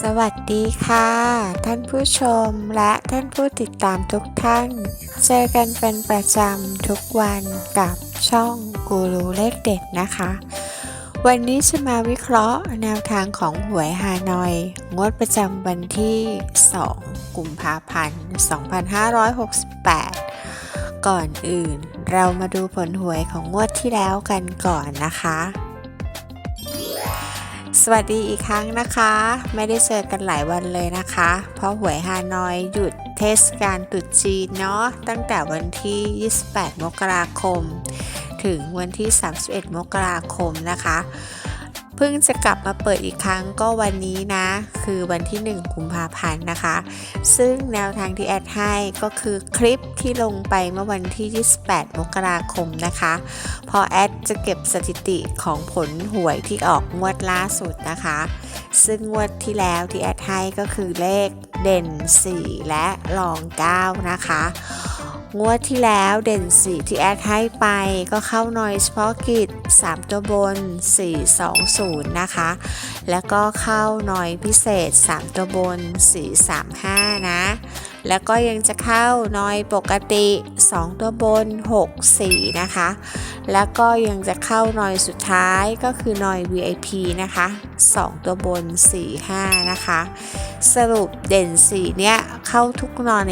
สวัสดีค่ะ ท่านผู้ชมและท่านผู้ติดตามทุกท่าน เจอกันเป็นประจำทุกวันกับช่องกูรูเลขเด็ดนะคะ วันนี้จะมาวิเคราะห์แนวทางของหวยฮานอย งวดประจำวันที่ 2 กุมภาพันธ์ 2568 ก่อนอื่นเรามาดูผลหวยของงวดที่แล้วกันก่อนนะคะ สวัสดีอีกครั้งนะคะ ไม่ได้เจอกันหลายวันเลยนะคะ เพราะหวยฮานอยหยุดเทศกาลตรุษจีนเนาะตั้งแต่วันที่ 28 มกราคม ถึงวันที่ 31 มกราคมนะคะ เพิ่งจะกลับมาเปิดอีกครั้งก็วันนี้นะ คือวันที่ 1 กุมภาพันธ์นะคะ ซึ่งแนวทางที่แอดให้ก็คือคลิปที่ลงไปเมื่อวันที่ 28 มกราคมนะคะ พอแอดจะเก็บสถิติของผลหวยที่ออกงวดล่าสุดนะคะ ซึ่งงวดที่แล้วที่แอดให้ก็คือเลขเด่น 4 และรอง 9 นะคะ งวดที่แล้วเด่น4ที่แอดให้ไปก็เข้าหน่อยเฉพาะกิจ3ตัวบน 420 นะคะ แล้วก็เข้าหน่อยพิเศษ 3 ตัวบน 435 นะ แล้วก็ยังจะเข้าหน่อยปกติ 2 ตัวบน 64 นะคะ แล้วก็ยังจะเข้าหน่อยสุดท้ายก็คือหน่อย VIP นะคะ 2 ตัวบน 45 นะคะ สรุปเด่น4เนี่ยเข้าทุกหน่อย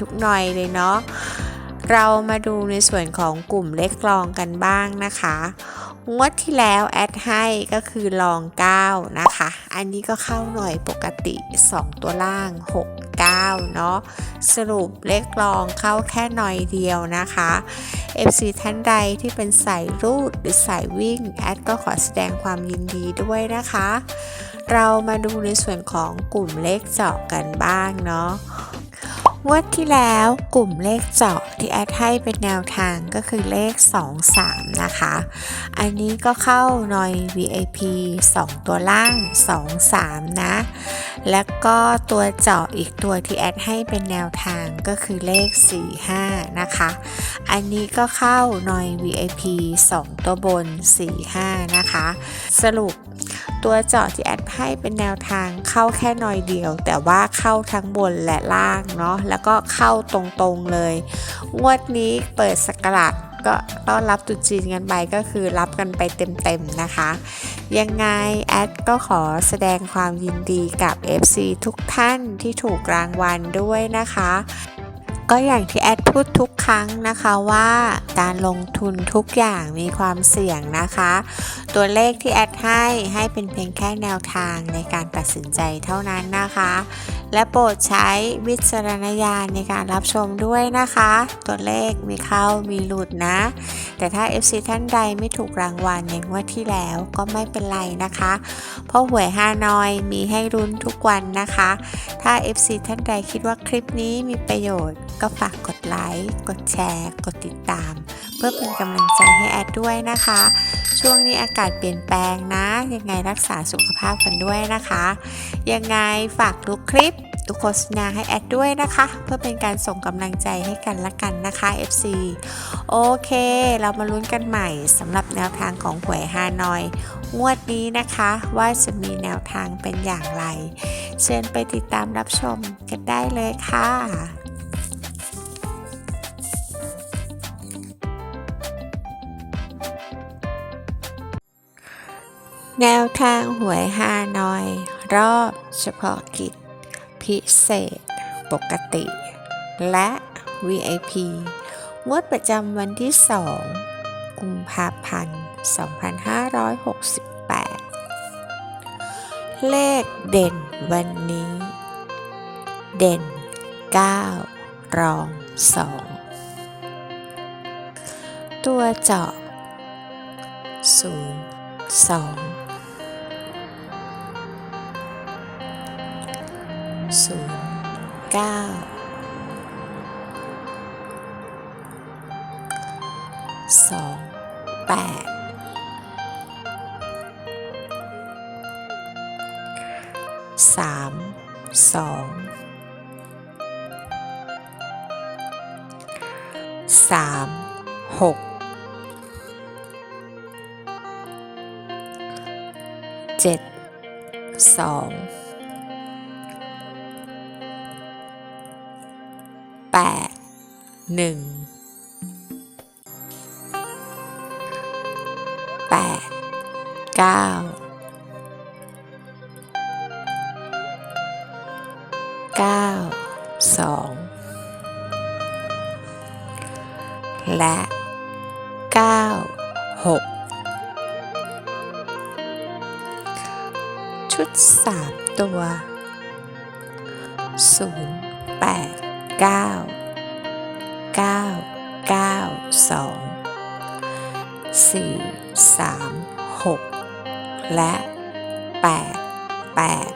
ทุกหน่อยเลยเนาะ เรามาดูในส่วนของกลุ่มเลขกลองกันบ้างนะคะ งวดที่แล้วแอดให้ก็คือลอง 9 นะคะ อันนี้ก็เข้าหน่วยปกติ 2 ตัวล่าง 6 9 เนาะสรุปเลขกลองเข้าแค่หน่อยเดียวนะคะ FC ท่านใดที่เป็นสายรูดหรือสายวิ่ง แอดก็ขอแสดงความยินดีด้วยนะคะ เรามาดูในส่วนของกลุ่มเลขเจาะกันบ้างเนาะ งวดที่แล้วกลุ่มเลขเจาะที่แอดให้เป็นแนวทางก็คือเลข 2 3 นะคะ อันนี้ก็เข้าหน่อย VIP 2 ตัวล่าง 2 3 นะ แล้วก็ตัวเจาะอีกตัวที่แอดให้เป็นแนวทางก็คือเลข 4 5 นะคะ อันนี้ก็เข้าหน่อย VIP 2 ตัวบน 4 5 นะคะ สรุป ตัวเจาะที่แอดให้เป็นแนวทางเข้าแค่หน่อยเดียว แต่ว่าเข้าทั้งบนและล่างเนาะแล้วก็เข้าตรงๆเลย งวดนี้เปิดสกราชก็ต้อนรับตรุษจีนกันไปก็คือรับกันไปเต็มๆนะคะ ยังไง แอดก็ขอแสดงความยินดีกับ FC ทุกท่านที่ถูกรางวัลด้วยนะคะ ก็อย่างที่แอดพูดทุกครั้งนะคะว่าการลงทุนทุกอย่างมีความเสี่ยงนะคะ ตัวเลขที่แอดให้ให้เป็นเพียงแค่แนวทางในการตัดสินใจเท่านั้นนะคะ และโปรดใช้วิจารณญาณในการรับชมด้วยนะคะ ตัวเลขมีเข้ามีหลุดนะ แต่ถ้า FC ท่านใดไม่ถูกรางวัลในงวดที่แล้วก็ไม่เป็นไรนะคะ เพราะหวยฮานอยมีให้รุ้นทุกวันนะคะ ถ้า FC ท่านใดคิดว่าคลิปนี้มีประโยชน์ก็ฝากกดไลค์ กดแชร์ กดติดตาม เพื่อเป็นกำลังใจให้แอดด้วยนะคะ ช่วงนี้อากาศเปลี่ยนแปลงนะ ยังไงรักษาสุขภาพกันด้วยนะคะ ยังไงฝากดูคลิปดูโฆษณาให้แอดด้วยนะคะ เพื่อเป็นการส่งกำลังใจให้กันละกันนะคะ FC โอเค เรามาลุ้นกันใหม่สำหรับแนวทางของหวยฮานอย งวดนี้นะคะ ว่าจะมีแนวทางเป็นอย่างไร เชิญไปติดตามรับชมกันได้เลยค่ะ แนวทางหวยฮานอย รอบเฉพาะกิจ พิเศษ ปกติ และ VIP งวดประจำวันที่ 2 กุมภาพันธ์ 2568 เลขเด่นวันนี้ เด่น 9 รอง 2 ตัวเจาะ0 2 0 9สองแปดสามสองสามหกเจ็ดสอง แปดหนึ่งแปดเก้าเก้าสองและเก้าหกชุดสามตัวศูน ย์แปดเก้าเก้าเก้าสองสี่สามหกและแปดแปด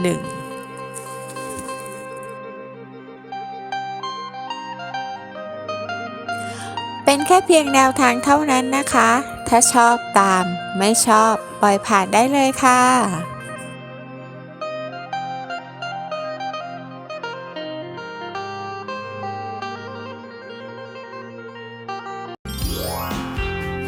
หนึ่งเป็นแค่เพียงแนวทางเท่านั้นนะคะ ถ้าชอบตาม ไม่ชอบปล่อยผ่านได้เลยค่ะ